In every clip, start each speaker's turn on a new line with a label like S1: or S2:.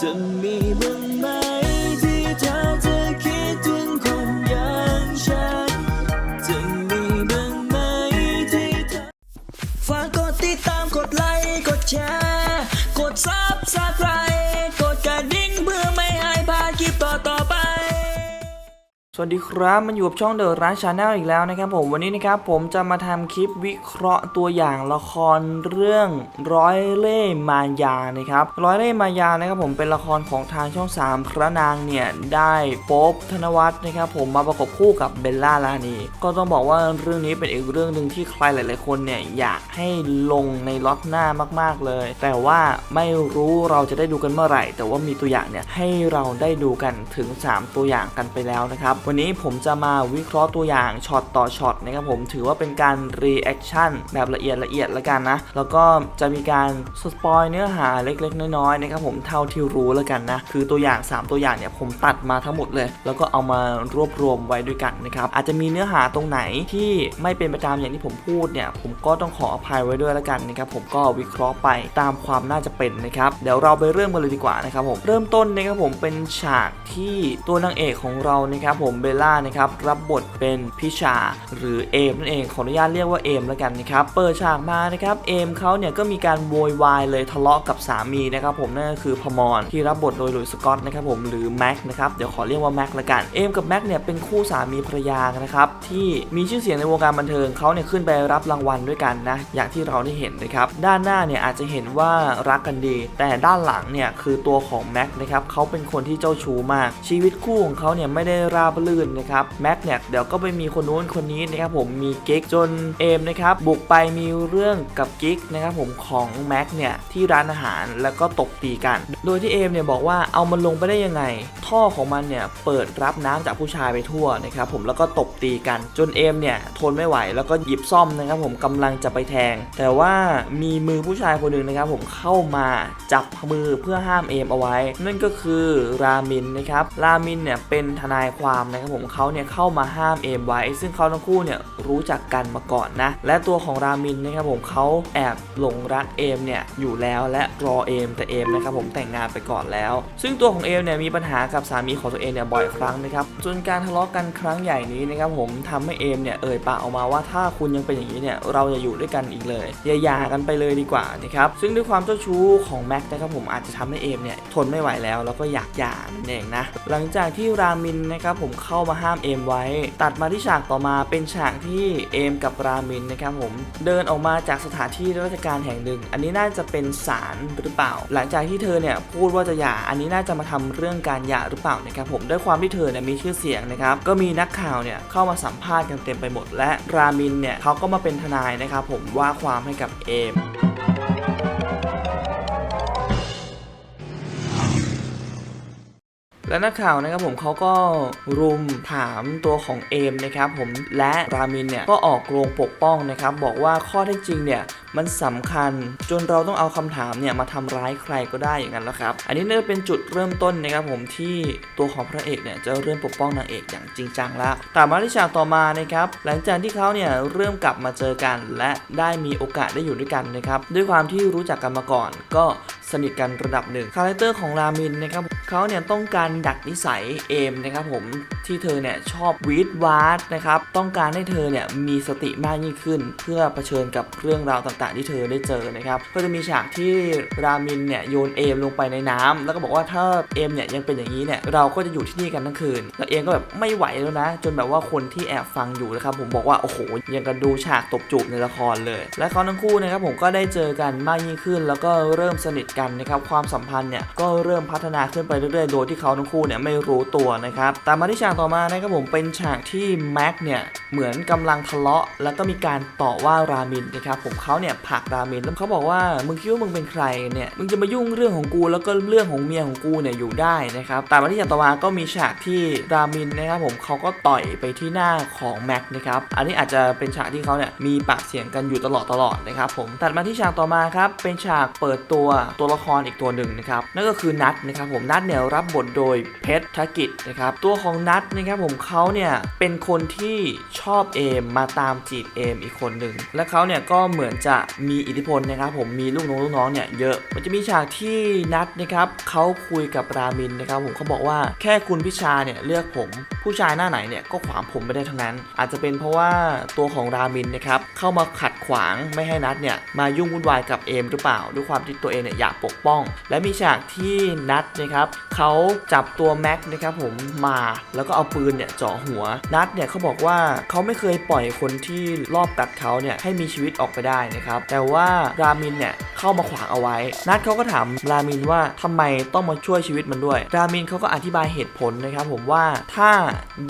S1: จะมีบ้างไหม ส
S2: วัสดีครับมันอยู่กับช่องเดอะร้านชาแนลอีกแล้วนะครับผมวันนี้นะครับผมจะมาทำคลิปวิเคราะห์ตัวอย่างละครเรื่องร้อยเล่มายานะครับร้อยเล่มายานะครับผมเป็นละครของทางช่อง 3 พระนางเนี่ยได้โป๊บธนวัฒน์นะครับผมมาประกบคู่กับเบลล่าลานีก็ต้องบอกว่าเรื่องนี้เป็นอีกเรื่องหนึ่งที่ใครหลาย ๆ คนเนี่ยอยากให้ลงในล็อตหน้ามาก ๆ เลย แต่ว่าไม่รู้เราจะได้ดูกันเมื่อไหร่ แต่ว่ามีตัวอย่างเนี่ยให้เราได้ดูกันถึง 3 ตัวอย่างกันไปแล้วนะครับวันนี้ผมจะมาวิเคราะห์ตัวอย่างช็อตต่อช็อตนะครับผมถือว่าเป็นการรีแอคชั่นแบบละเอียดละเอียดละกันนะ แล้วก็จะมีการสปอยเนื้อหาเล็กๆ น้อยๆนะครับผมเท่าที่รู้ล้วกันนะ คือตัวอย่าง 3 ตัวอย่างเนี่ยผมตัดมาทั้งหมดเลย แล้วก็เอามารวบรวมไว้ด้วยกันนะครับอาจจะมีเนื้อหาตรงไหนที่ไม่เป็นไปตามอย่างที่ผมพูดเนี่ยผมก็ต้องขออภัยไว้ด้วยล้วกันนะครับผมก็วิเคราะห์ไปตามความน่าจะเป็นนะครับเดี๋ยวเราไปเริ่มกันเลยดีกว่านะครับผมเริ่มต้นนะครับผมเป็นฉากที่ตัวนางเอกของเรานะครับผมเบลล่านะครับรับบทเป็นพิชาหรือเอมนั่นเองขออนุญาตเรียกว่าเอมแล้วกันนะครับเปิดฉากมานะครับเอมเขาเนี่ยก็มีการโวยวายเลยทะเลาะกับสามีนะครับผมนั่นก็คือพมรที่รับบทโดยหลุยส์สกอตนะครับผมหรือแม็กนะครับเดี๋ยวขอเรียกว่าแม็กละกันเอมกับแม็กเนี่ยเป็นคู่สามีภรรยานนะครับที่มีชื่อเสียงในวงการบันเทิงเขาเนี่ยขึ้นไปรับรางวัลด้วยกันนะอย่างที่เราได้เห็นนะครับด้านหน้าเนี่ยอาจจะเห็นว่ารักกันดี แต่ด้านหลังเนี่ยคือตัวของแม็กนะครับเขาเป็นคนที่เจ้าชู้มากชีวิตคู่ของเขาเนี่ยไม่ได้ราบรื่นนะครับแม็กเนี่ยเดี๋ยวก็ไปมีคนนู้นคนนี้นะครับผมมีกิ๊กจนเอมนะครับบุกไปมีเรื่องกับกิ๊กนะครับผมของแม็กเนี่ยที่ร้านอาหารแล้วก็ตบตีกัน โดยที่เอมเนี่ยบอกว่าเอามันลงไปได้ยังไง ท่อของมันเนี่ยเปิดรับน้ำจากผู้ชายไปทั่วนะครับผมแล้วก็ตบตีกันจนเอมเนี่ยทนไม่ไหวแล้วก็หยิบซ่อมนะครับผมกำลังจะไปแทง แต่ว่ามีมือผู้ชายคนหนึ่งนะครับผมเข้ามาจับมือเพื่อห้ามเอมเอาไว้ นั่นก็คือรามินนะครับรามินเนี่ยเป็นทนายความนะครับผมเขาเนี่ยเข้ามาห้ามเอมไว้ซึ่งเขาทั้งคู่เนี่ยรู้จักกันมาก่อนนะ และตัวของรามินนะครับผมเขาแอบหลงรักเอมเนี่ยอยู่แล้วและรอเอมแต่เอมนะครับผมแต่งงานไปก่อนแล้ว ซึ่งตัวของเอมเนี่ยมีปัญหากับสามีของตัวเองเนี่ยบ่อยครั้งนะครับจนการทะเลาะกันครั้งใหญ่นี้นะครับผมทำให้เอมเนี่ยเอ่ยปากออกมาว่าถ้าคุณยังเป็นอย่างนี้เนี่ยเราจะอยู่ด้วยกันอีกเลยอย่าหย่ากันไปเลยดีกว่านะครับซึ่งด้วยความเจ้าชู้ของแม็กนะครับผมอาจจะทำให้เอมเนี่ยทนไม่ไหวแล้วแล้วก็อยากหย่านั่นเองนะหลังจากที่รามินนะครับผมเข้ามาห้ามเอมไว้ ตัดมาที่ฉากต่อมาเป็นฉากที่เอมกับรามินนะครับผมเดินออกมาจากสถานที่ราชการแห่งหนึ่ง อันนี้น่าจะเป็นศาลหรือเปล่า หลังจากที่เธอเนี่ยพูดว่าจะหย่า อันนี้น่าจะมาทำเรื่องการหย่าหรือเปล่านะครับผมด้วยความที่เธอเนี่ยมีชื่อเสียงนะครับก็มีนักข่าวเนี่ยเข้ามาสัมภาษณ์กันเต็มไปหมด และรามินเนี่ยเขาก็มาเป็นทนายนะครับผมว่าความให้กับเอม และนักข่าวนะครับผมเขาก็รุมถามตัวของเอมนะครับผมและรามินเนี่ยก็ออกโรงปกป้องนะครับ บอกว่าข้อเท็จจริงเนี่ยมันสำคัญจนเราต้องเอาคำถามเนี่ยมาทำร้ายใครก็ได้อย่างนั้นแล้วครับ อันนี้เนี่ยเป็นจุดเริ่มต้นนะครับผมที่ตัวของพระเอกเนี่ยจะเริ่มปกป้องนางเอกอย่างจริงจังแล้วต่อมาที่ฉากต่อมานะครับหลังจากที่เขาเนี่ยเริ่มกลับมาเจอกัน และได้มีโอกาสได้อยู่ด้วยกันนะครับด้วยความที่รู้จักกันมาก่อน ก็สนิทกันระดับหนึ่งคาแรคเตอร์ของรามินนะครับ เขาเนี่ยต้องการดัดนิสัยเอมนะครับผมที่เธอเนี่ยชอบวีดวาร์ดนะครับต้องการให้เธอเนี่ยมีสติมากยิ่งขึ้น เพื่อเผชิญกับเรื่องราวต่างๆ ที่เธอได้เจอนะครับก็จะมีฉากที่รามินเนี่ยโยนเอมลงไปในน้ำแล้วก็บอกว่าถ้าเอมเนี่ยยังเป็นอย่างนี้เนี่ยเราก็จะอยู่ที่นี่กันทั้งคืนแล้วเอมก็แบบไม่ไหวแล้วนะ จนแบบว่าคนที่แอบฟังอยู่นะครับผมบอกว่าโอ้โหยังกันดูฉากตบจูบในละครเลย และเขาทั้งคู่นะครับผมก็ได้เจอกันมากยิ่งขึ้น แล้วก็เริ่มสนิทกันนะครับความสัมพันธ์เนี่ยก็เริ่มพัฒนาขึ้นไปเรื่อยๆ โดยที่เขาทั้งคู่เนี่ยไม่รู้ตัวนะครับตามมาที่ฉากต่อมานะครับผมเป็นฉากที่แม็กเนี่ยเหมือนกำลังทะเลาะ แล้วก็มีการต่อว่ารามินนะครับผมเขาเนี่ยผลักรามินแล้วเขาบอกว่ามึงคิดว่ามึงเป็นใครเนี่ยมึงจะมายุ่งเรื่องของกูแล้วก็เรื่องของเมียของกูเนี่ยอยู่ได้นะครับตามมาที่ฉากต่อมาก็มีฉากที่รามินนะครับผมเขาก็ต่อยไปที่หน้าของแม็กนะครับอันนี้อาจจะเป็นฉากที่เขาเนี่ยมีปากเสียงกันอยู่ตลอดตลอดๆนะครับผมตัดมาที่ฉากต่อมาครับเป็นฉากเปิดตัวตัวละครอีกตัวหนึ่งนะครับนั่นก็คือนัทนะครับผมนัทเนี่ยรับบทโดยเพชรธกิจนะครับตัวของนัทนะครับผมเขาเนี่ยเป็นคนที่ชอบเอมมาตามจีบเอมอีกคนหนึ่งและเขาเนี่ยก็เหมือนจะมีอิทธิพลนะครับผมมีลูกน้องลูกน้องเนี่ยเยอะมันจะมีฉากที่นัทนะครับเขาคุยกับรามินนะครับผมเขาบอกว่าแค่คุณพิชาเนี่ยเลือกผม ผู้ชายหน้าไหนเนี่ยก็ขวางผมไม่ได้ทั้งนั้น อาจจะเป็นเพราะว่าตัวของรามินนะครับเข้ามาขัดขวางไม่ให้นัทเนี่ยมายุ่งวุ่นวายกับเอมหรือเปล่า ด้วยความที่ตัวเองเนี่ยอยากปกป้อง และมีฉากที่นัทนะครับเขาจับตัวแม็กนะครับผมมาแล้วก็เอาปืนเนี่ยเจาะหัวนัทเนี่ยเขาบอกว่าเขาไม่เคยปล่อยคนที่รอบกัดเขาเนี่ยให้มีชีวิตออกไปได้นะครับแต่ว่ารามินเนี่ยเข้ามาขวางเอาไว้ นัทเขาก็ถามรามินว่าทำไมต้องมาช่วยชีวิตมันด้วย รามินเขาก็อธิบายเหตุผลนะครับผมว่าถ้า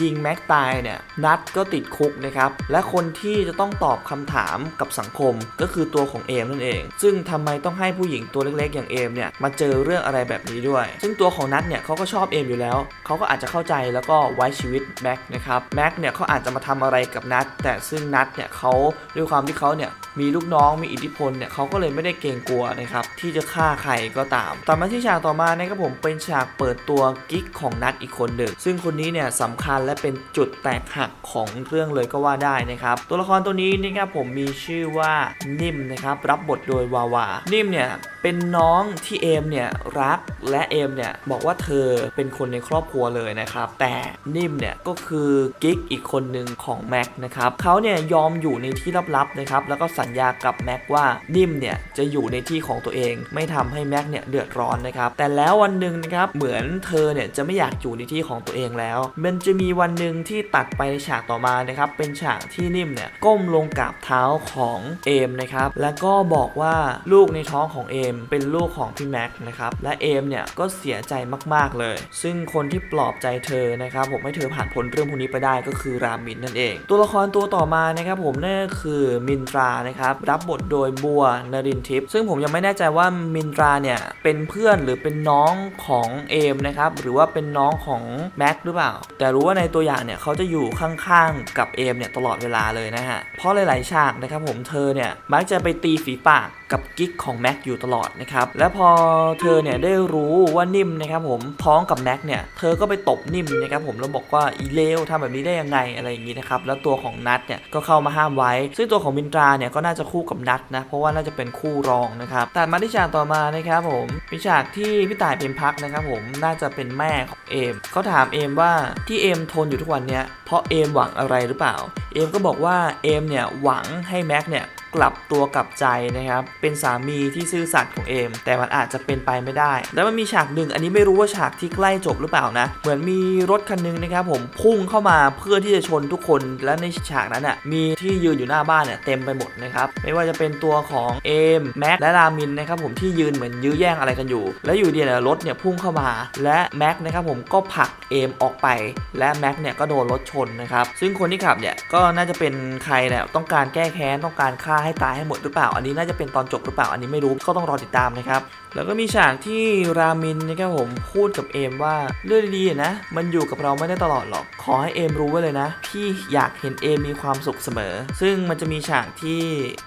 S2: ยิงแม็กตายเนี่ยนัทก็ติดคุกนะครับและคนที่จะต้องตอบคำถามกับสังคมก็คือตัวของเอมนั่นเอง ซึ่งทำไมต้องให้ผู้หญิงตัวเล็กๆ อย่างเอมเนี่ยมาเจอเรื่องอะไรแบบนี้ด้วย ซึ่งตัวของนัทเนี่ยเขาก็ชอบเอมอยู่แล้ว เขาก็อาจจะเข้าใจแล้วก็ไว้ชีวิตแม็กนะครับแม็กเนี่ยเขาอาจจะมาทำอะไรกับนัทแต่ซึ่งนัทเนี่ยเขาด้วยความที่เขาเนี่ยมีลูกน้องมีอิทธิพลเนี่ยเขาก็เลยไม่ได้เกรงกลัวนะครับที่จะฆ่าใครก็ตาม ต่อมาที่ฉากต่อมานะครับผมเป็นฉากเปิดตัวกิ๊กของนัทอีกคนหนึ่งซึ่งคนนี้เนี่ยสำคัญและเป็นจุดแตกหักของเรื่องเลยก็ว่าได้นะครับตัวละครตัวนี้นะครับผมมีชื่อว่านิ่มนะครับรับบทโดยวาวานิ่มเนี่ย เป็นน้องที่เอมเนี่ยรักและเอมเนี่ยบอกว่าเธอเป็นคนในครอบครัวเลยนะครับ แต่นิ่มเนี่ยก็คือกิ๊กอีกคนหนึ่งของแม็กนะครับเขาเนี่ยยอมอยู่ในที่ลับๆนะครับแล้วก็สัญญากับแม็กว่านิ่มเนี่ยจะอยู่ในที่ของตัวเอง ไม่ทำให้แม็กเนี่ยเดือดร้อนนะครับแต่แล้ววันหนึ่งนะครับเหมือนเธอเนี่ยจะไม่อยากอยู่ในที่ของตัวเองแล้ว มันจะมีวันหนึ่งที่ตัดไปในฉากต่อมานะครับเป็นฉากที่นิ่มเนี่ยก้มลงกราบเท้าของเอมนะครับแล้วก็บอกว่าลูกในท้องของเอมเป็นลูกของพี่แม็กนะครับ และเอมเนี่ยก็เสียใจมากๆเลย ซึ่งคนที่ปลอบใจเธอนะครับผมให้เธอผ่านพ้นเรื่องพวกนี้ไปได้ก็คือรามินนั่นเอง ตัวละครตัวต่อมานะครับผมนั่นก็คือมินตรานะครับรับบทโดยบัวนรินทิพย์ซึ่งผมยังไม่แน่ใจว่ามินตราเนี่ยเป็นเพื่อนหรือเป็นน้องของเอมนะครับหรือว่าเป็นน้องของแม็กหรือเปล่า แต่รู้ว่าในตัวอย่างเนี่ยเขาจะอยู่ข้างๆกับเอมเนี่ยตลอดเวลาเลยนะฮะเพราะหลายๆฉากนะครับผมเธอเนี่ยมักจะไปตีฝีปากกับกิ๊กของแม็กอยู่ตลอดนะครับและพอเธอเนี่ยได้รู้ว่านิ่มนะครับผมท้องกับแม็กเนี่ยเธอก็ไปตบนิ่มนะครับผมแล้วบอกว่าอีเลวทำแบบนี้ได้ยังไงอะไรอย่างนี้นะครับแล้วตัวของนัทเนี่ยก็เข้ามาห้ามไว้ ซึ่งตัวของมินตราเนี่ยก็น่าจะคู่กับนัทนะเพราะว่าน่าจะเป็นคู่รองนะครับแตัดมาที่ฉากต่อมานะครับผมมีฉากที่พี่ต่ายเป็นพักนะครับผมน่าจะเป็นแม่ของเอมเขาถามเอมว่าที่เอมทนอยู่ทุกวันเนี้ยเพราะเอมหวังอะไรหรือเปล่า เอมก็บอกว่าเอมเนี่ยหวังให้แม็กเนี่ย กลับตัวกลับใจนะครับ เป็นสามีที่ซื่อสัตย์ของเอม แต่มันอาจจะเป็นไปไม่ได้ แล้วมันมีฉากหนึ่ง อันนี้ไม่รู้ว่าฉากที่ใกล้จบหรือเปล่านะ เหมือนมีรถคันหนึงนะครับผมพุ่งเข้ามาเพื่อที่จะชนทุกคน และในฉากนั้นน่ะมีที่ยืนอยู่หน้าบ้านเนี่ยเต็มไปหมดนะครับไม่ว่าจะเป็นตัวของเอมแม็กและรามินนะครับผมที่ยืนเหมือนยื้อแย่งอะไรกันอยู่ แล้วอยู่ดีเนี่ยรถเนี่ยพุ่งเข้ามา และแม็กนะครับผมก็ผลักเอมออกไป และแม็กเนี่ยก็โดนรถชนนะครับซึ่งคนที่ขับเนี่ยก็น่าจะเป็นใครเนี่ยต้องการแก้แค้นต้องการฆ่าให้ตายให้หมดหรือเปล่า อันนี้น่าจะเป็นตอนจบหรือเปล่า อันนี้ไม่รู้ก็ต้องรอติดตามนะครับ แล้วก็มีฉากที่รามินนะครับผมพูดกับเอมว่าเรื่องดีๆนะ มันอยู่กับเราไม่ได้ตลอดหรอก ขอให้เอมรู้ไว้เลยนะ พี่อยากเห็นเอมมีความสุขเสมอ ซึ่งมันจะมีฉากที่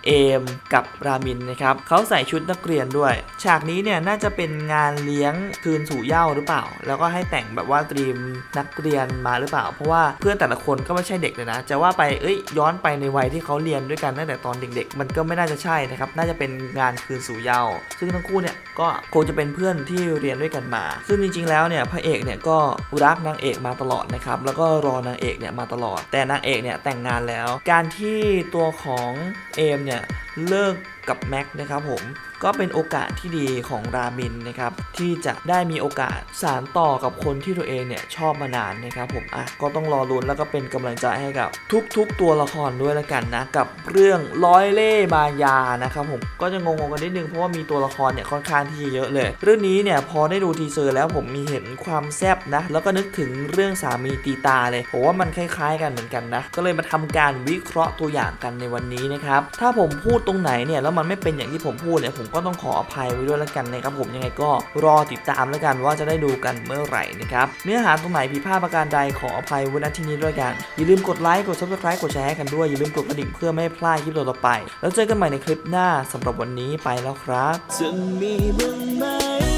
S2: เอมกับรามินนะครับเขาใส่ชุดนักเรียนด้วย ฉากนี้เนี่ยน่าจะเป็นงานเลี้ยงคืนสู่เย้าหรือเปล่า แล้วก็ให้แต่งแบบว่าตรีมนักเรียนมาหรือเปล่า เพราะว่าเพื่อนแต่ละคนก็ไม่ใช่เด็กเลยนะ จะว่าไปเอ้ยย้อนไปในวัยที่เขาเรียนด้วยกันตั้งแต่ตอนเด็กๆมันก็ไม่น่าจะใช่นะครับ น่าจะเป็นงานคืนสู่เยาว์ซึ่งทั้งคู่เนี่ยก็คงจะเป็นเพื่อนที่เรียนด้วยกันมา ซึ่งจริงๆแล้วเนี่ยพระเอกเนี่ยก็รักนางเอกมาตลอดนะครับ แล้วก็รอนางเอกเนี่ยมาตลอด แต่นางเอกเนี่ยแต่งงานแล้ว การที่ตัวของเอมเนี่ยเลิกกับแม็กนะครับผมก็เป็นโอกาสที่ดีของรามินนะครับที่จะได้มีโอกาสสานต่อกับคนที่ตัวเองเนี่ยชอบมานานนะครับผมอะก็ต้องรอลุ้นแล้วก็เป็นกำลังใจให้กับทุกๆ ตัวละครด้วยละกันนะกับเรื่องร้อยเล่ห์มายานะครับผมก็จะงงๆกันนิดนึงเพราะว่ามีตัวละครเนี่ยค่อนข้างที่เยอะเลย เรื่องนี้เนี่ยพอได้ดูทีเซอร์แล้วผมมีเห็นความแซบนะแล้วก็นึกถึงเรื่องสามีตีตาเลยผมว่ามันคล้ายๆ กันเหมือนกันนะก็เลยมาทำการวิเคราะห์ตัวอย่างกันในวันนี้นะครับถ้าผมพูดตรงไหนเนี่ยแล้วมันไม่เป็นอย่างที่ผมพูดเนี่ยผมก็ต้องขออภัยไว้ด้วยแล้วกันนะครับผมยังไงก็รอติดตามแล้วกันว่าจะได้ดูกันเมื่อไหร่นะครับเนื้อหาตรงไหนผิดพลาดประการใดขออภัยไว้ณที่นี้ด้วยกันอย่าลืมกดไลค์กด subscribe กดแชร์ให้กันด้วยอย่าลืมกดกระดิ่งเพื่อไม่ให้พลาดคลิปต่อไป แล้วเจอกันใหม่ในคลิปหน้าสำหรับวันนี้ไปแล้วครับ
S1: จะมีบ้างไหม